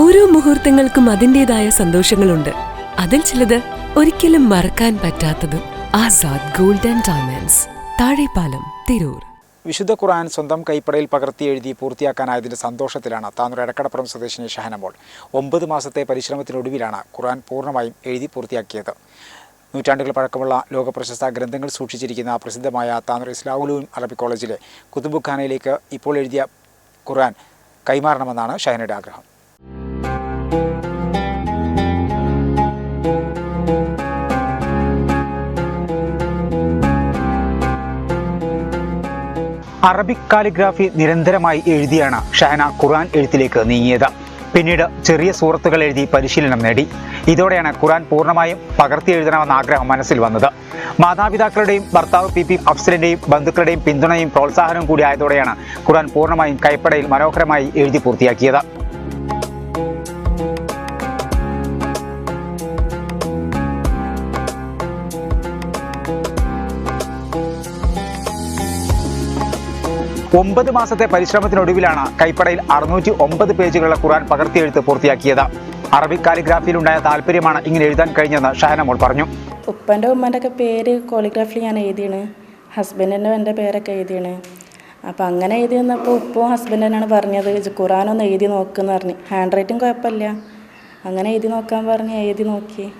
ഓരോ മുഹൂർത്തങ്ങൾക്കും അതിന്റെതായ സന്തോഷങ്ങളുണ്ട്. അതിൽ ചിലത് ഒരിക്കലും മറക്കാൻ പറ്റാത്തതും ആസാദ് ഗോൾഡൻ ഡയമണ്ട്സ് താഴെപ്പാലം തിരൂർ. വിശുദ്ധ ഖുർആൻ സ്വന്തം കൈപ്പടയിൽ പകർത്തി എഴുതി പൂർത്തിയാക്കാനായതിന്റെ സന്തോഷത്തിലാണ് താനൂർ എടക്കടപ്പുറം സ്വദേശിനി ഷഹനമോൾ. ഒമ്പത് മാസത്തെ പരിശ്രമത്തിനൊടുവിലാണ് ഖുർആൻ പൂർണമായും എഴുതി പൂർത്തിയാക്കിയത്. നൂറ്റാണ്ടുകൾ പഴക്കമുള്ള ലോകപ്രശസ്ത ഗ്രന്ഥങ്ങൾ സൂക്ഷിച്ചിരിക്കുന്ന പ്രസിദ്ധമായ താനൂർ ഇസ്ലാമുലൂൻ അറബി കോളേജിലെ കുതുബുഖാനയിലേക്ക് ഇപ്പോൾ എഴുതിയ ഖുർആൻ കൈമാറണമെന്നാണ് ഷഹനയുടെ ആഗ്രഹം. അറബിക് കാലിഗ്രാഫി നിരന്തരമായി എഴുതിയാണ് ഷഹന ഖുർആൻ എഴുത്തിലേക്ക് നീങ്ങിയത്. പിന്നീട് ചെറിയ സൂറത്തുകൾ എഴുതി പരിശീലനം നേടി. ഇതോടെയാണ് ഖുർആൻ പൂർണമായും പകർത്തി എഴുതണമെന്ന ആഗ്രഹം മനസ്സിൽ വന്നത്. മാതാപിതാക്കളുടെയും ഭർത്താവ് പി പി അഫ്സലിന്റെയും ബന്ധുക്കളുടെയും പിന്തുണയും പ്രോത്സാഹനവും കൂടി ആയതോടെയാണ് ഖുർആൻ പൂർണമായും കൈപ്പടയിൽ മനോഹരമായി എഴുതി പൂർത്തിയാക്കിയത്. ഒമ്പത് മാസത്തെ പരിശ്രമത്തിനൊടുവിലാണ് കൈപ്പടയിൽ അറുന്നൂറ്റി ഒമ്പത് പേജുകളുള്ള ഖുർആൻ പകർത്തിയെഴുത്ത് പൂർത്തിയാക്കിയത്. അറബിക് കാലിഗ്രാഫിയിലുണ്ടായ താല്പര്യമാണ് ഇങ്ങനെ എഴുതാൻ കഴിഞ്ഞെന്ന് ഷഹനമോൾ പറഞ്ഞു. ഉപ്പന്റെ ഉമ്മന്റെ ഒക്കെ പേര് കോളിഗ്രാഫിൽ ഞാൻ എഴുതിയാണ്. ഹസ്ബൻഡിന്റെ എന്റെ പേരൊക്കെ എഴുതിയാണ്. അപ്പോൾ അങ്ങനെ എഴുതി വന്നപ്പോൾ ഉപ്പും ഹസ്ബൻഡ് തന്നെയാണ് പറഞ്ഞത് ഖുറാനൊന്ന് എഴുതി നോക്കുമെന്ന് പറഞ്ഞ്. ഹാൻഡ് റൈറ്റിംഗ് കുഴപ്പമില്ല. അങ്ങനെ എഴുതി നോക്കാൻ പറഞ്ഞ് എഴുതി നോക്കി.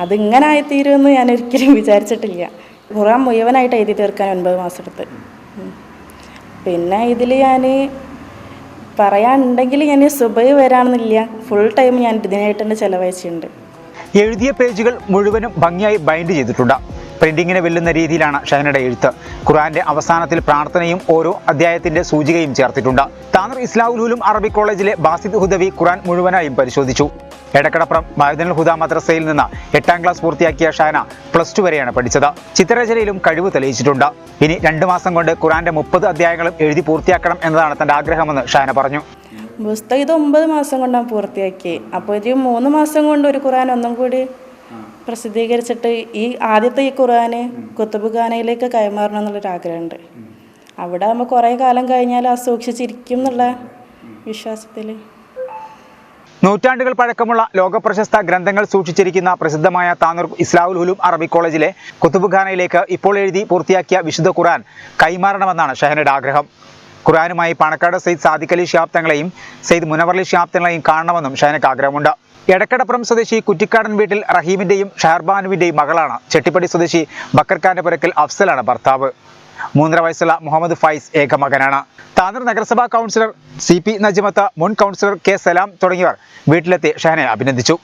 അതിങ്ങനെ ആയിത്തീരുമെന്ന് ഞാൻ ഒരിക്കലും വിചാരിച്ചിട്ടില്ല. ഖുറാൻ മുഴുവനായിട്ട് എഴുതി തീർക്കാൻ ഒൻപത് മാസം എടുത്ത് ഉം. പിന്നെ ഇതിൽ ഞാൻ പറയാനുണ്ടെങ്കിൽ ഞാൻ സുബൈ വരാണെന്നില്ല. ഫുൾ ടൈം ഞാൻ ഇതിനായിട്ട് തന്നെ ചിലവഴിച്ചിട്ടുണ്ട്. എഴുതിയ പേജുകൾ മുഴുവനും ഭംഗിയായി ബൈൻഡ് ചെയ്തിട്ടുണ്ട്. പ്രിന്റിങ്ങിനെ വെല്ലുന്ന രീതിയിലാണ് ഷഹനയുടെ എഴുത്ത്. ഖുറാന്റെ അവസാനത്തിൽ പ്രാർത്ഥനയും ഓരോ അധ്യായത്തിന്റെ സൂചികയും ചേർത്തിട്ടുണ്ട്. താനർ ഇസ്ലാഹുലും അറബി കോളേജിലെ ബാസിദ് ഹുദവി ഖുറാൻ മുഴുവനായും പരിശോധിച്ചു. എടക്കടപ്പുറം മഹദനുൽ ഹുദ മദ്രസയിൽ നിന്ന് എട്ടാം ക്ലാസ് പൂർത്തിയാക്കിയ ഷാന പ്ലസ് ടു വരെയാണ് പഠിച്ചത്. ചിത്രരചനയിലും കഴിവ് തെളിയിച്ചിട്ടുണ്ട്. ഇനി രണ്ടു മാസം കൊണ്ട് ഖുറാന്റെ മുപ്പത് അധ്യായങ്ങളും എഴുതി പൂർത്തിയാക്കണം എന്നതാണ് തന്റെ ആഗ്രഹമെന്ന് ഷാന പറഞ്ഞു. പുസ്തകം ഇത് ഒമ്പത് മാസം കൊണ്ടാണ് പൂർത്തിയാക്കി അപ്പോൾ ഒരു മൂന്ന് മാസം കൊണ്ട് ഒരു ഖുറാൻ ഒന്നും കൂടി പ്രസിദ്ധീകരിച്ചിട്ട് ഈ ആദ്യത്തെ ഈ ഖുറാന് കുത്തുബ് ഖാനയിലേക്ക് കൈമാറണം എന്നുള്ളൊരു ആഗ്രഹമുണ്ട്. അവിടെ ആകുമ്പോൾ കുറേ കാലം കഴിഞ്ഞാൽ ആ സൂക്ഷിച്ചിരിക്കും എന്നുള്ള വിശ്വാസത്തിൽ നൂറ്റാണ്ടുകൾ പഴക്കമുള്ള ലോകപ്രശസ്ത ഗ്രന്ഥങ്ങൾ സൂക്ഷിച്ചിരിക്കുന്ന പ്രസിദ്ധമായ താനൂർ ഇസ്ലാമുൽ ഹുലൂം അറബി കോളേജിലെ കുത്തുബുഖാനയിലേക്ക് ഇപ്പോൾ എഴുതി പൂർത്തിയാക്കിയ വിശുദ്ധ ഖുർആൻ കൈമാറണമെന്നാണ് ഷഹനയുടെ ആഗ്രഹം. ഖുർആനുമായി പണക്കാട് സെയ്ദ് സാദിഖ് അലി ഷിഹാബ് തങ്ങളെയും സെയ്ദ് മുനവർലി ഷിഹാബ് തങ്ങളെയും കാണണമെന്നും ഷഹനക്ക് ആഗ്രഹമുണ്ട്. എടക്കടപ്പുറം സ്വദേശി കുറ്റിക്കാടൻ വീട്ടിൽ റഹീമിന്റെയും ഷഹർബാനുവിന്റെയും മകളാണ്. ചെട്ടിപ്പടി സ്വദേശി ബക്കർഖാന്റെ പുരക്കൽ അഫ്സലാണ് ഭർത്താവ്. മൂന്നര വയസ്സുള്ള മുഹമ്മദ് ഫൈസ് ഏക മകനാണ്. നഗരസഭാ കൗൺസിലർ സി പി നജിമത്ത് മുൻ കൗൺസിലർ കെ സലാം തുടങ്ങിയവർ വീട്ടിലെത്തി ഷഹനെ അഭിനന്ദിച്ചു.